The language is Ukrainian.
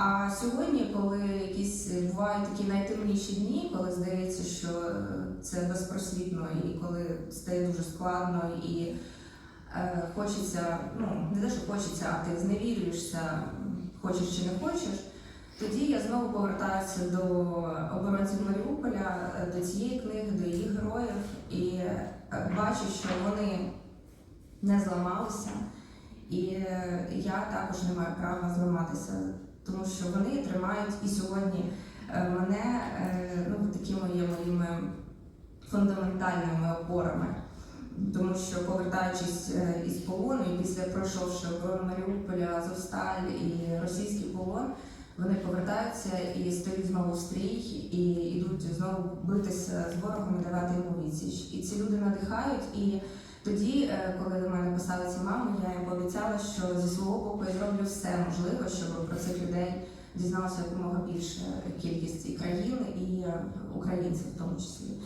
А сьогодні, коли якісь бувають такі найтемніші дні, коли здається, що це безпросвітно, і коли стає дуже складно, і е, хочеться, ну не те, що хочеться, а ти зневірюєшся, хочеш чи не хочеш. Тоді я знову повертаюся до оборонців Маріуполя, до цієї книги, до її героїв, і е, бачу, що вони не зламалися, і е, я також не маю права зламатися, тому що вони тримають і сьогодні е, мене е, ну, такими є моїми фундаментальними опорами. Тому що повертаючись е, із полону, і після пройшовши оборону Маріуполя, Азовсталь і російський полон, вони повертаються і стають знову в стрій, і йдуть знову битися з ворогом давати йому відсіч. І ці люди надихають. І тоді, коли до мене писали ці мами, я їм пообіцяла, що зі свого боку я зроблю все можливе, щоб про цих людей дізналася якомога більше кількість і країн, і е, українців в тому числі.